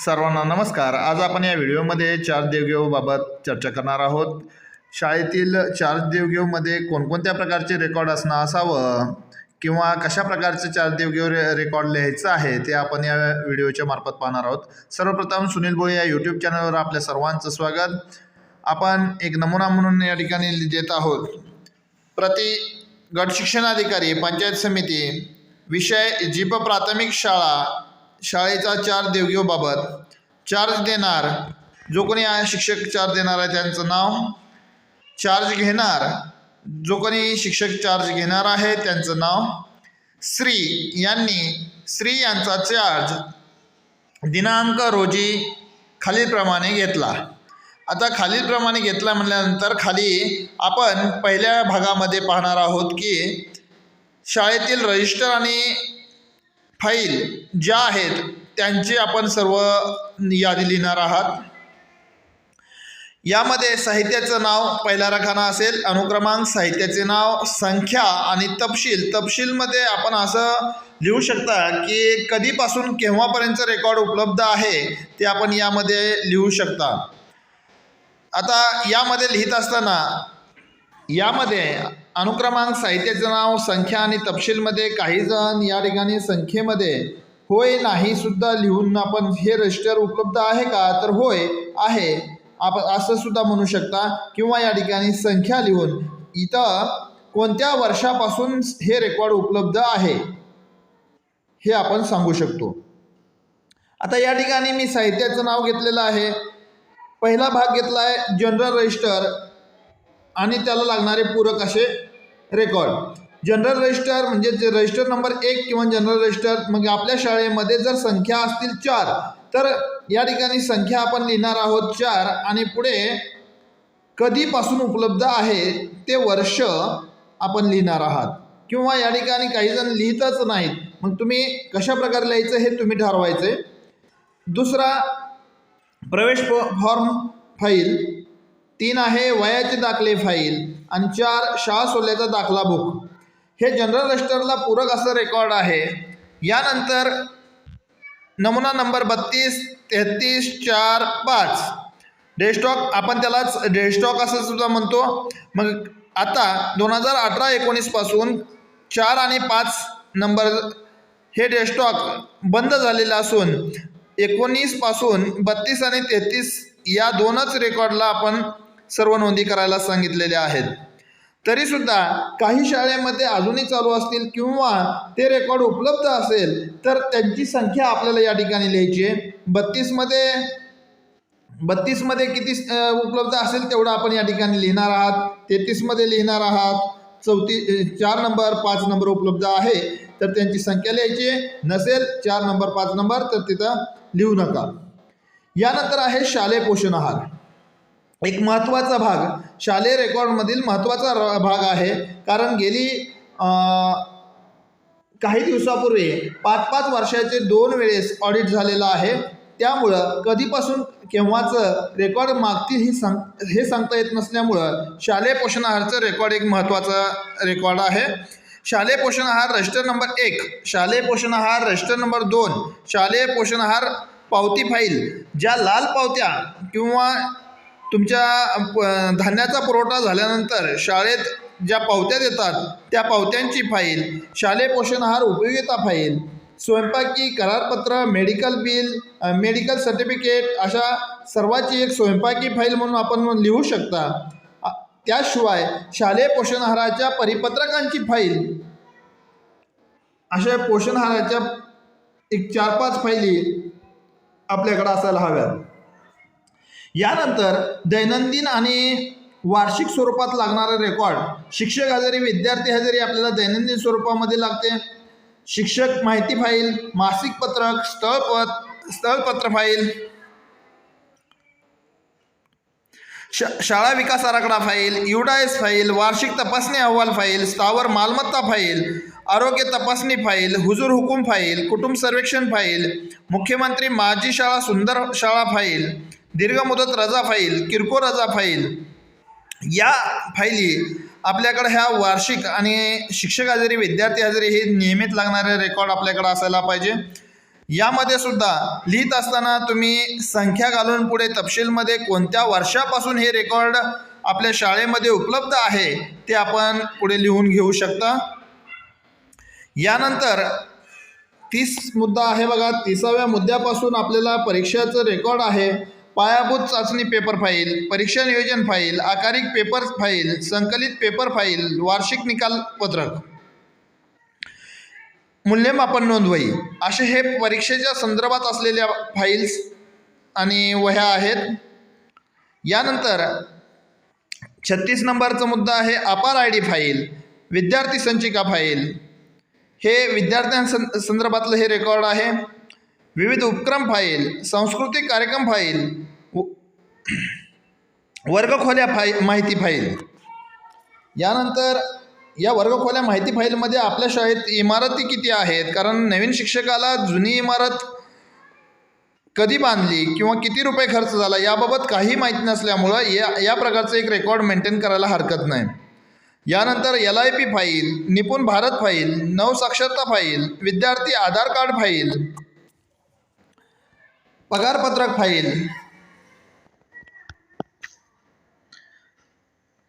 सर्वांना नमस्कार. आज आपण या व्हिडिओमध्ये चार देवघेवबाबत चर्चा करणार आहोत. शाळेतील चार देवघेवमध्ये कोणकोणत्या प्रकारचे रेकॉर्ड असणं असावं किंवा कशा प्रकारचे चार देवघेव रे रेकॉर्ड लिहायचं आहे ते आपण या व्हिडिओच्या मार्फत पाहणार आहोत. सर्वप्रथम सुनील भोळे या यूट्यूब चॅनलवर आपल्या सर्वांचं स्वागत. आपण एक नमुना म्हणून या ठिकाणी देत आहोत. प्रति गट शिक्षणाधिकारी पंचायत समिती विषय जीप प्राथमिक शाळा शाळेचा चार देवघेवबाबत चार्ज देणार. जो कोणी आहे शिक्षक चार्ज देणार आहे त्यांचं नाव. चार्ज घेणार. जो कोणी शिक्षक चार्ज घेणार आहे त्यांचं नाव. श्री यांनी श्री यांचा चार्ज दिनांक रोजी खालीलप्रमाणे घेतला. आता खालीलप्रमाणे घेतला म्हटल्यानंतर खाली आपण पहिल्या भागामध्ये पाहणार आहोत की शाळेतील रजिस्टर आणि फाईल ज्या आहेत त्यांची आपण सर्व यादी लिहिणार आहात. यामध्ये साहित्याचं नाव पहिला रखाना असेल अनुक्रमांक साहित्याचे नाव संख्या आणि तपशील. तपशीलमध्ये आपण असं लिहू शकता की कधीपासून केव्हापर्यंत रेकॉर्ड उपलब्ध आहे ते आपण यामध्ये लिहू शकता. आता यामध्ये लिहित असताना यामध्ये अनुक्रमांक साहित्याचं नाव संख्या आणि तपशीलमध्ये काही जण या ठिकाणी संख्येमध्ये होय नाही सुद्धा लिहून आपण हे रजिस्टर उपलब्ध आहे का? तर होय आहे. आपण असं सुद्धा म्हणू शकता. किंवा या ठिकाणी संख्या लिहून इथं कोणत्या वर्षापासून हे रेकॉर्ड उपलब्ध आहे? हे आपण सांगू शकतो. आता या ठिकाणी मी साहित्याचं नाव घेतलेलं आहे. पहिला भाग घेतला आहे जनरल रजिस्टर आणि त्याला लागणारे पूरक असे रेकॉर्ड जनरल रजिस्टर म्हणजे जे रजिस्टर नंबर एक किंवा जनरल रजिस्टर मग आपल्या शाळेमध्ये जर संख्या असतील चार तर या ठिकाणी संख्या आपण लिहिणार आहोत चार आणि पुढे कधीपासून उपलब्ध आहे ते वर्ष आपण लिहिणार आहात. किंवा या ठिकाणी काही जण लिहितच नाहीत. मग तुम्ही कशा प्रकारे लिहायचं हे तुम्ही ठरवायचं दुसरा प्रवेश फॉर्म फाईल तीन आहे वयाचे दाखले फाईल आणि चार शाह सोल्याचा दाखला बुक हे जनरल रजिस्टरला पूरक असं रेकॉर्ड आहे. यानंतर नमुना नंबर बत्तीस तेहतीस चार पाच. डेस्टॉक आपण त्यालाच डेस्टॉक असं सुद्धा म्हणतो. मग आता दोन हजार अठरा एकोणीसपासून चार आणि पाच नंबर हे डेस्टॉक बंद झालेलं असून एकोणीसपासून बत्तीस आणि तेहतीस या दोनच रेकॉर्डला आपण सर्व नोंदी करायला सांगितलेल्या आहेत. तरीसुद्धा काही शाळेमध्ये अजूनही चालू असतील किंवा ते रेकॉर्ड उपलब्ध असेल तर त्यांची संख्या आपल्याला या ठिकाणी लिहायची आहे. बत्तीसमध्ये बत्तीसमध्ये किती उपलब्ध असेल तेवढं आपण या ठिकाणी लिहिणार आहात. तेहतीसमध्ये लिहिणार आहात. चौती चार नंबर पाच नंबर उपलब्ध आहे तर त्यांची संख्या लिहायची आहे. नसेल चार नंबर पाच नंबर तर तिथं लिहू नका. यानंतर आहे शालेय पोषण आहार. एक महत्त्वाचा भाग शालेय रेकॉर्डमधील महत्त्वाचा र- भाग आहे. कारण गेली काही दिवसापूर्वी पाच पाच वर्षाचे दोन वेळेस ऑडिट झालेलं आहे. त्यामुळं कधीपासून केव्हाचं रेकॉर्ड मागतील ही सांग हे सांगता येत नसल्यामुळं शालेय पोषण आहारचं रेकॉर्ड एक महत्त्वाचा रेकॉर्ड आहे. शालेय पोषण आहार रजिस्टर नंबर एक शालेय पोषण आहार रजिस्टर नंबर दोन शालेय पोषण आहार पावती फाईल ज्या लाल पावत्या किंवा तुमच्या प- धान्याचा पुरवठा झाल्यानंतर शाळेत ज्या पावत्या देतात त्या पावत्यांची फाईल शालेय पोषण आहार उपयोगिता फाईल स्वयंपाकी करारपत्र मेडिकल बिल मेडिकल सर्टिफिकेट अशा सर्वाची एक स्वयंपाकी फाईल म्हणून आपण लिहू शकता. त्याशिवाय शालेय पोषण आहाराच्या परिपत्रकांची फाईल अशा पोषण आहाराच्या एक चार पाच फाईली आपल्याकडे असायला हव्यात. यानंतर दैनंदिन आणि वार्षिक स्वरूपात लागणारा रेकॉर्ड शिक्षक हजेरी विद्यार्थी हजेरी आपल्याला दैनंदिन स्वरूपामध्ये लागते. शिक्षक माहिती फाईल मासिक पत्रक स्थळपत स्थळपत्र फाईल शा शाळा विकास आराखडा फाईल युडाएस फाईल वार्षिक तपासणी अहवाल फाईल स्थावर मालमत्ता फाईल आरोग्य तपासणी फाईल हुजूर हुकूम फाईल कुटुंब सर्वेक्षण फाईल मुख्यमंत्री माजी शाळा सुंदर शाळा फाईल दीर्घ मुदत रजा फाईल किरकोळ रजा फाईल. या फाईली आपल्याकडे ह्या वार्षिक आणि शिक्षक हजेरी विद्यार्थी हजेरी हे नियमित लागणारे रेकॉर्ड आपल्याकडे असायला पाहिजे. यामध्ये सुद्धा लिहित असताना तुम्ही संख्या घालून पुढे तपशीलमध्ये कोणत्या वर्षापासून हे रेकॉर्ड आपल्या शाळेमध्ये उपलब्ध आहे ते आपण पुढे लिहून घेऊ शकता. यानंतर तीस मुद्दा आहे बघा तिसाव्या मुद्द्यापासून आपल्याला परीक्षाचं रेकॉर्ड आहे. पायाभूत चाचणी पेपर फाईल परीक्षा नियोजन फाईल आकारिक पेपर फाईल संकलित पेपर फाईल वार्षिक निकाल पत्रक. मूल्यमापन नोंदवही असे हे परीक्षेच्या संदर्भात असलेल्या फाईल्स आणि वह्या आहेत. यानंतर छत्तीस नंबरचा मुद्दा आहे अपार आय डी फाईल विद्यार्थी संचिका फाईल. हे विद्यार्थ्यांसं संदर्भातलं हे रेकॉर्ड आहे. विविध उपक्रम फाईल सांस्कृतिक कार्यक्रम फाईल व- वर्गखोल्या फाई माहिती फाईल यानंतर या वर्गखोल्या माहिती फाईलमध्ये आपल्या शाळेत इमारती किती आहेत? कारण नवीन शिक्षकाला जुनी इमारत कधी बांधली किंवा किती रुपये खर्च झाला याबाबत काही माहिती नसल्यामुळं या या प्रकारचं एक रेकॉर्ड मेंटेन करायला हरकत नाही. यानंतर एल आय पी फाईल निपुण भारत फाईल नवसाक्षरता फाईल विद्यार्थी आधार कार्ड फाईल पगारपत्रक फाईल.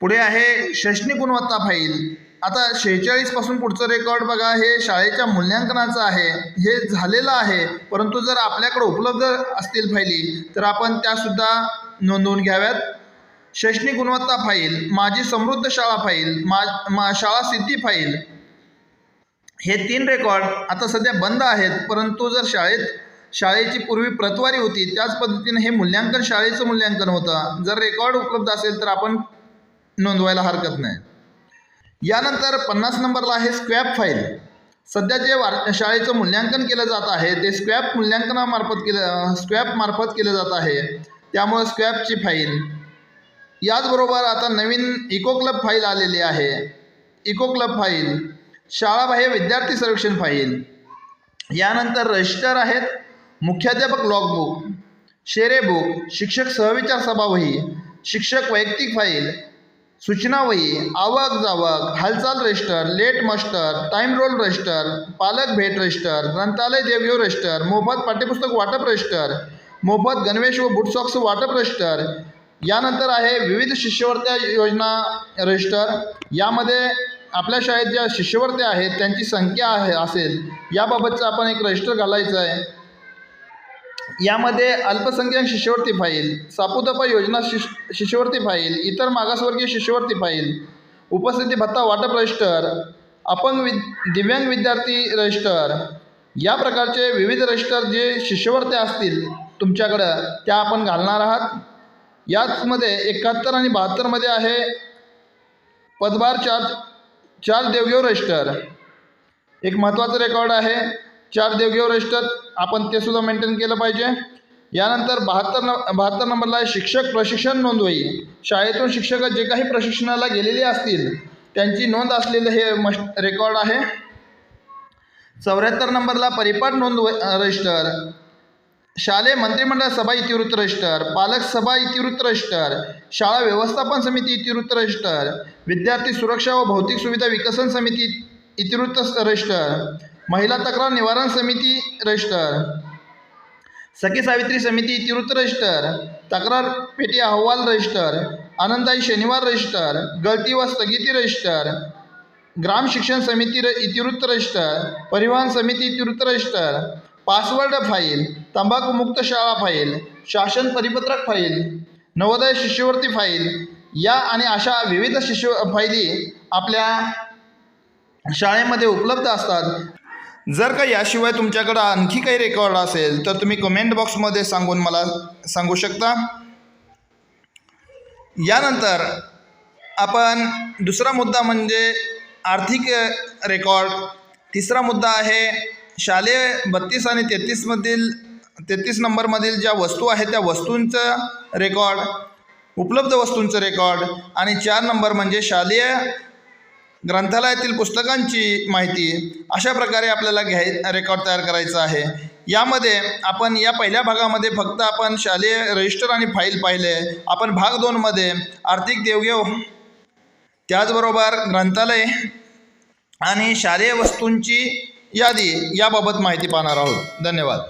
पुढे आहे शैक्षणिक गुणवत्ता फाईल. आता शेहेचाळीसपासून पुढचं रेकॉर्ड बघा हे शाळेच्या मूल्यांकनाचं आहे. हे झालेलं आहे परंतु जर आपल्याकडे उपलब्ध असतील फायली तर आपण त्यासुद्धा नोंदवून घ्याव्यात. शैक्षणिक गुणवत्ता फाईल माझी समृद्ध शाळा फाईल मा मा शाळा सिद्धी फाईल. हे तीन रेकॉर्ड आता सध्या बंद आहेत परंतु जर शाळेत शाळेची पूर्वी प्रतवारी होती. त्याच पद्धतीने हे मूल्यांकन शाळेचं मूल्यांकन होतं. जर रेकॉर्ड उपलब्ध असेल तर आपण नोंदवायला हरकत नाही. यानंतर पन्नास नंबरला आहे स्क्रॅप फाईल सध्या जे वार शाळेचं मूल्यांकन केलं जात आहे ते स्क्रॅप मूल्यांकनामार्फत केलं स्क्रॅप मार्फत केलं जात आहे. त्यामुळं स्क्रॅपची फाईल याचबरोबर आता नवीन इको क्लब फाईल आलेली आहे. इको क्लब फाईल शाळाबाह्य विद्यार्थी सर्वेक्षण फाईल यानंतर रजिस्टर आहेत. मुख्याध्यापक लॉगबुक शेरे बुक शिक्षक सहविचार सभावही शिक्षक वैयक्तिक फाईल सूचनावही आवक जावक हालचाल register late master time roll register पालक भेट रजिस्टर ग्रंथालय देवघेव रजिस्टर मोफत पाठ्यपुस्तक वाटप रजिस्टर मोफत गणवेश व बुटसॉक्स वाटप रजिस्टर यानंतर आहे विविध शिष्यवृत्त्या योजना रजिस्टर यामध्ये आपल्या शाळेत ज्या शिष्यवृत्त्या आहेत त्यांची संख्या आहे असेल याबाबतचं आपण एक रजिस्टर घालायचं आहे. यामध्ये अल्पसंख्याक शिष्यवृत्ती फाईल सापुतपा योजना शिश शिष्यवृत्ती फाईल इतर मागासवर्गीय शिष्यवृत्ती फाईल उपस्थिती भत्ता वाटप रजिस्टर अपंग वि दिव्यांग विद्यार्थी रजिस्टर या प्रकारचे विविध रजिस्टर जे शिष्यवृत्त्या असतील तुमच्याकडं त्या आपण घालणार आहात. याचमध्ये एकाहत्तर आणि बहात्तरमध्ये आहे पदभार चार्ज चार्ज देवघेव रजिस्टर. एक महत्त्वाचं रेकॉर्ड आहे. चार देवघेव रजिस्टर. आपण ते सुद्धा मेंटेन केलं पाहिजे. यानंतर बहात्तर न बहात्तर नंबरला आहे शिक्षक प्रशिक्षण नोंदवही. शाळेतून शिक्षक जे काही प्रशिक्षणाला गेलेले असतील त्यांची नोंद असलेलं हे मस्ट रेकॉर्ड आहे. चौऱ्याहत्तर नंबरला परिपाठ नोंद रजिस्टर. शालेय मंत्रिमंडळ सभा इतिवृत्त रजिस्टर. पालक सभा इतिवृत्त रजिस्टर. शाळा व्यवस्थापन समिती इतिवृत्त रजिस्टर. विद्यार्थी सुरक्षा व भौतिक सुविधा विकसन समिती इतिवृत्त रजिस्टर. महिला तक्रार निवारण समिती रजिस्टर. सखी सावित्री समिती इतिवृत्त रजिस्टर. तक्रार पेटी अहवाल रजिस्टर. आनंदाई शनिवार रजिस्टर. गळती व स्थगिती रजिस्टर. ग्राम शिक्षण समिती र इतिवृत्त रजिस्टर. परिवहन समिती इतिवृत्त रजिस्टर. Password file. तंबाखूमुक्त शाळा फाईल. शासन परिपत्रक फाईल. नवोदय शिष्यवृत्ती फाईल. या आणि अशा विविध शिष्य फायली आपल्या शाळेमध्ये उपलब्ध असतात. जर का याशिवाय तुमच्याकडं आणखी काही रेकॉर्ड असेल तर तुम्ही कमेंट बॉक्समध्ये सांगून मला सांगू शकता. यानंतर आपण दुसरा मुद्दा म्हणजे आर्थिक रेकॉर्ड तिसरा मुद्दा आहे शालेय बत्तीस आणि तेहतीसमधील तेहतीस नंबरमधील ज्या वस्तू आहेत त्या वस्तूंचं रेकॉर्ड उपलब्ध वस्तूंचं रेकॉर्ड आणि चार नंबर म्हणजे शालेय ग्रंथालयातील पुस्तकांची माहिती अशा प्रकारे आपल्याला घ्याय रेकॉर्ड तयार करायचा आहे. यामध्ये आपण या पहिल्या भागामध्ये फक्त आपण शालेय रजिस्टर आणि फाईल पाहिले. आपण भाग दोनमध्ये आर्थिक देवघेव त्याचबरोबर ग्रंथालय आणि शालेय वस्तूंची यादी याबाबत माहिती पाहणार आहोत. धन्यवाद.